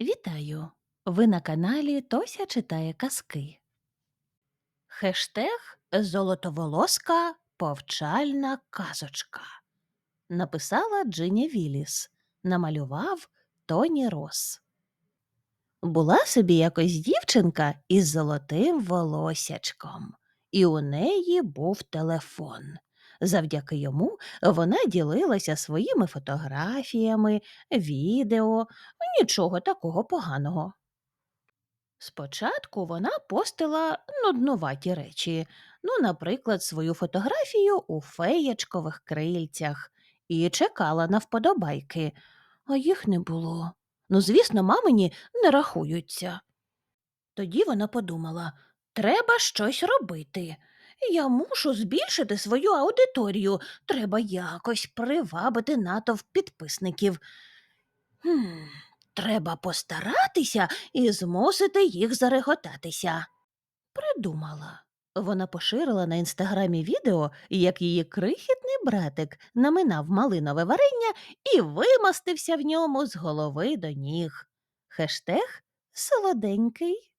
Вітаю! Ви на каналі Тося читає казки. Хештег Золотоволоска повчальна казочка. Написала Джиня Віліс. Намалював Тоні Рос. Була собі якось дівчинка із золотим волосячком, і у неї був телефон. Завдяки йому вона ділилася своїми фотографіями, відео, нічого такого поганого. Спочатку вона постила нуднуваті речі, ну, наприклад, свою фотографію у феєчкових крильцях, і чекала на вподобайки, а їх не було. Ну, звісно, мамині не рахуються. Тоді вона подумала треба щось робити. Я мушу збільшити свою аудиторію. Треба якось привабити натовп підписників. Хм, треба постаратися і змусити їх зареготатися. Придумала. Вона поширила на інстаграмі відео, як її крихітний братик наминав малинове варення і вимастився в ньому з голови до ніг. Хештег солоденький.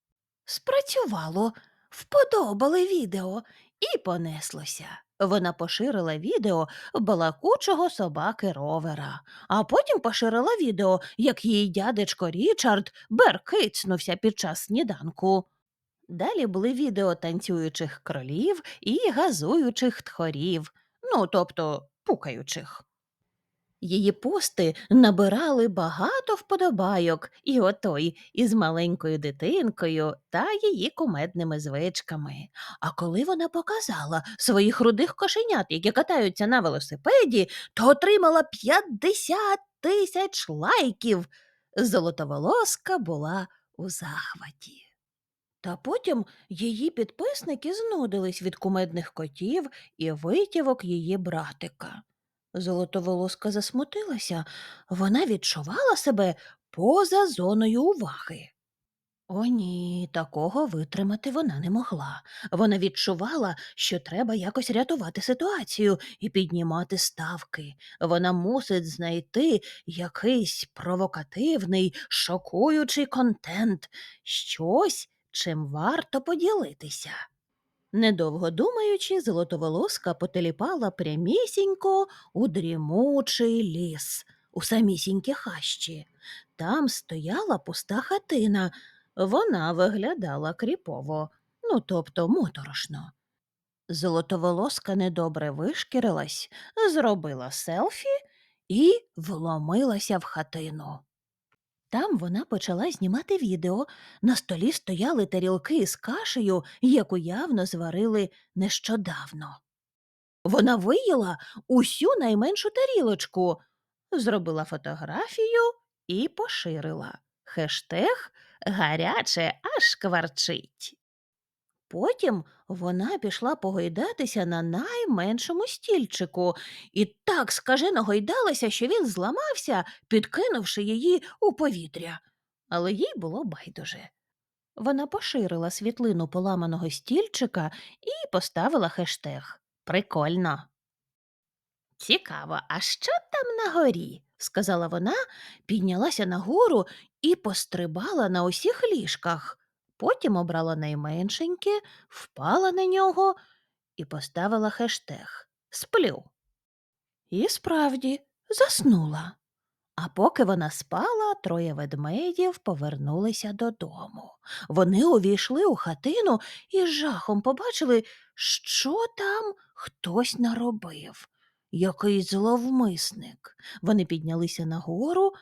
Спрацювало, вподобали відео і понеслося. Вона поширила відео балакучого собаки ровера, а потім поширила відео, як її дядечко Річард беркицнувся під час сніданку. Далі були відео танцюючих кролів і газуючих тхорів, ну тобто пукаючих. Її пости набирали багато вподобайок, і отой із маленькою дитинкою та її кумедними звичками. А коли вона показала своїх рудих кошенят, які катаються на велосипеді, то отримала 50 тисяч лайків. Золотоволоска була у захваті. Та потім її підписники знудились від кумедних котів і витівок її братика. Золотоволоска засмутилася, вона відчувала себе поза зоною уваги. О, ні, такого витримати вона не могла. Вона відчувала, що треба якось рятувати ситуацію і піднімати ставки. Вона мусить знайти якийсь провокативний, шокуючий контент, щось, чим варто поділитися. Недовго думаючи, золотоволоска потеліпала прямісінько у дрімучий ліс, у самісінькі хащі. Там стояла пуста хатина. Вона виглядала кріпово, ну тобто моторошно. Золотоволоска недобре вишкірилась, зробила селфі і вломилася в хатину. Там вона почала знімати відео. На столі стояли тарілки з кашею, яку явно зварили нещодавно. Вона виїла усю найменшу тарілочку, зробила фотографію і поширила. Хештег гаряче аж кварчить. Потім вона пішла погойдатися на найменшому стільчику і так скажено гойдалася, що він зламався, підкинувши її у повітря. Але їй було байдуже. Вона поширила світлину поламаного стільчика і поставила хештег Прикольно. Цікаво, а що там на горі? сказала вона, піднялася нагору і пострибала на усіх ліжках. Потім обрала найменшеньке, впала на нього і поставила хештег Сплю. І справді заснула. А поки вона спала, троє ведмедів повернулися додому. Вони увійшли у хатину і з жахом побачили, що там хтось наробив. Якийсь зловмисник. Вони піднялися нагору.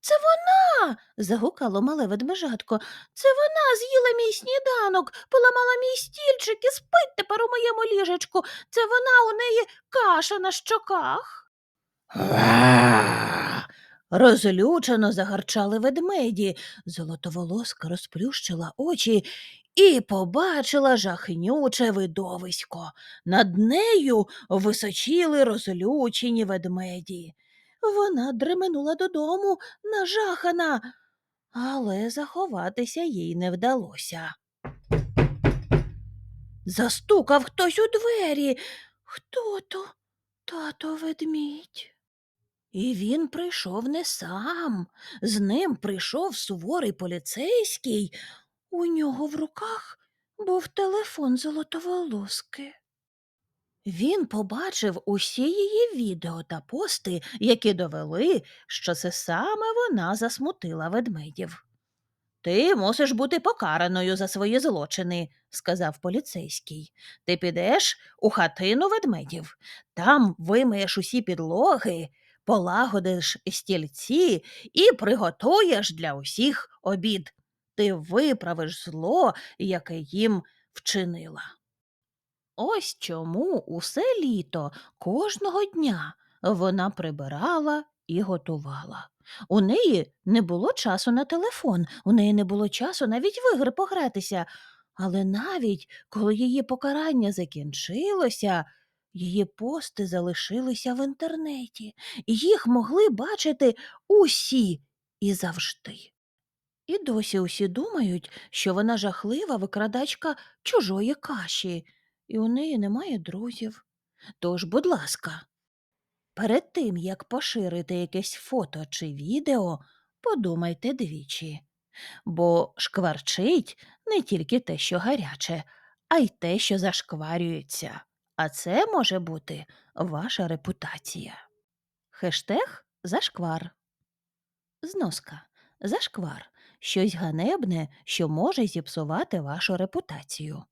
Це вона. загукало мале ведмежатко. Це вона з'їла мій сніданок, поламала мій стільчик і спить тепер у моєму ліжечку. Це вона у неї каша на щоках. Розлючено загарчали ведмеді. Золотоволоска розплющила очі і побачила жахнюче видовисько. Над нею височіли розлючені ведмеді. Вона дременула додому нажахана, але заховатися їй не вдалося. Застукав хтось у двері. Хто то? Тато ведмідь. І він прийшов не сам. З ним прийшов суворий поліцейський. У нього в руках був телефон золотоволоски. Він побачив усі її відео та пости, які довели, що це саме вона засмутила ведмедів. Ти мусиш бути покараною за свої злочини, сказав поліцейський. Ти підеш у хатину ведмедів, там вимиєш усі підлоги, полагодиш стільці і приготуєш для усіх обід. Ти виправиш зло, яке їм вчинила. Ось чому усе літо кожного дня вона прибирала і готувала. У неї не було часу на телефон, у неї не було часу навіть в ігри погратися. Але навіть коли її покарання закінчилося, її пости залишилися в інтернеті, їх могли бачити усі і завжди. І досі усі думають, що вона жахлива викрадачка чужої каші, і у неї немає друзів. Тож, будь ласка, перед тим, як поширити якесь фото чи відео, подумайте двічі, бо шкварчить не тільки те, що гаряче, а й те, що зашкварюється. А це може бути ваша репутація. Хештег зашквар. Зноска. Зашквар щось ганебне, що може зіпсувати вашу репутацію.